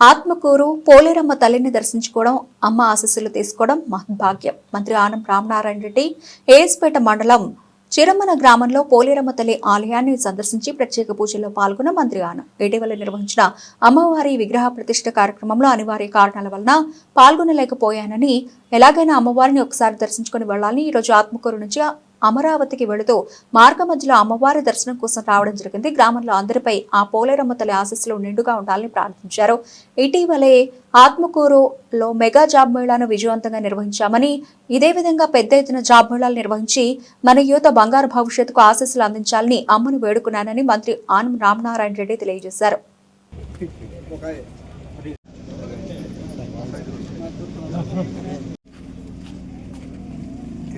ఆత్మకూరు పోలేరమ్మ తల్లిని దర్శించుకోవడం అమ్మ ఆశస్సులు తీసుకోవడం మహద్భాగ్యం. మంత్రి ఆనం రామనారాయణ రెడ్డి ఏఎస్పేట మండలం చిరమన గ్రామంలో పోలేరమ్మ తల్లి ఆలయాన్ని సందర్శించి ప్రత్యేక పూజల్లో పాల్గొన్న మంత్రి ఆనం. ఇటీవల నిర్వహించిన అమ్మవారి విగ్రహ ప్రతిష్ఠ కార్యక్రమంలో అనివార్య కారణాల వలన పాల్గొనలేకపోయానని ఎలాగైనా అమ్మవారిని ఒకసారి దర్శించుకుని వెళ్ళాలని ఈ రోజు ఆత్మకూరు నుంచి అమరావతికి వెళుతూ మార్గ మధ్యలో అమ్మవారి దర్శనం కోసం రావడం జరిగింది. గ్రామంలో అందరిపై ఆ పోలేరమ్మ తల్లి ఆశీస్సులు నిండుగా ఉండాలని ప్రార్థించారు. ఇటీవలే ఆత్మకూరులో మెగా జాబ్ మేళాను విజయవంతంగా నిర్వహించామని ఇదే విధంగా పెద్ద ఎత్తున జాబ్ మేళాలు నిర్వహించి మన యువత బంగారు భవిష్యత్తుకు ఆశస్సులు అందించాలని అమ్మను వేడుకున్నానని మంత్రి ఆనం రామనారాయణ రెడ్డి తెలియజేశారు.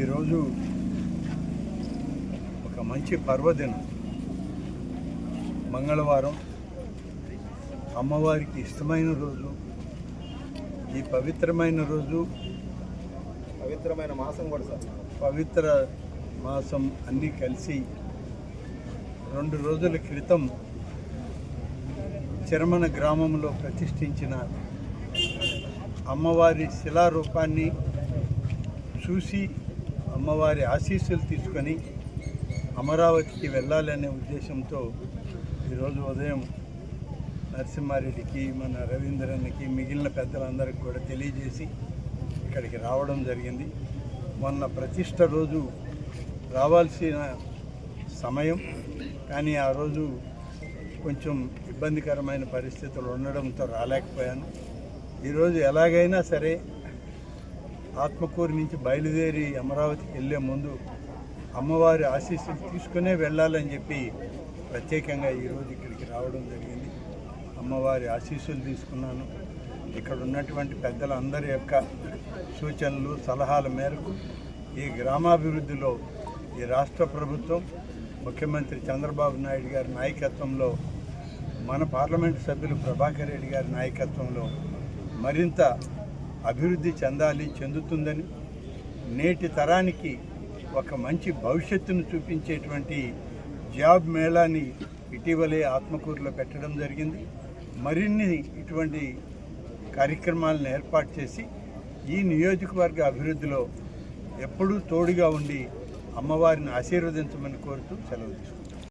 ఈరోజు ఒక మంచి పర్వదినం. మంగళవారం. అమ్మవారికి ఇష్టమైన రోజు. ఈ పవిత్రమైన రోజు. పవిత్రమైన మాసం కూడా సార్. పవిత్ర మాసం అన్నీ కలిసి రెండు రోజుల క్రితం చిరమన గ్రామంలో ప్రతిష్ఠించిన అమ్మవారి శిలారూపాన్ని చూసి అమ్మవారి ఆశీస్సులు తీసుకొని అమరావతికి వెళ్ళాలనే ఉద్దేశంతో ఈరోజు ఉదయం నరసింహారెడ్డికి మన రవీంద్రన్కి మిగిలిన పెద్దలందరికీ కూడా తెలియజేసి ఇక్కడికి రావడం జరిగింది. మొన్న ప్రతిష్ట రోజు రావాల్సిన సమయం కానీ ఆ రోజు కొంచెం ఇబ్బందికరమైన పరిస్థితులు ఉండడంతో రాలేకపోయాను. ఈరోజు ఎలాగైనా సరే ఆత్మకూరు నుంచి బయలుదేరి అమరావతికి వెళ్ళే ముందు అమ్మవారి ఆశీస్సులు తీసుకునే వెళ్ళాలని చెప్పి ప్రత్యేకంగా ఈరోజు ఇక్కడికి రావడం జరిగింది. అమ్మవారి ఆశీస్సులు తీసుకున్నాను. ఇక్కడ ఉన్నటువంటి పెద్దలందరి యొక్క సూచనలు సలహాల మేరకు ఈ గ్రామాభివృద్ధిలో ఈ రాష్ట్ర ప్రభుత్వం ముఖ్యమంత్రి చంద్రబాబు నాయుడు గారి నాయకత్వంలో మన పార్లమెంటు సభ్యులు ప్రభాకర్ రెడ్డి గారి నాయకత్వంలో మరింత అభివృద్ధి చెందాలి చెందుతుందని నేటి తరానికి ఒక మంచి భవిష్యత్తును చూపించేటువంటి జాబ్ మేళాని ఇటీవలే ఆత్మకూరులో పెట్టడం జరిగింది. మరిన్ని ఇటువంటి కార్యక్రమాలను ఏర్పాటు చేసి ఈ నియోజకవర్గ అభివృద్ధిలో ఎప్పుడూ తోడుగా ఉండి అమ్మవారిని ఆశీర్వదించమని కోరుతూ సెలవు తీసుకుంటాను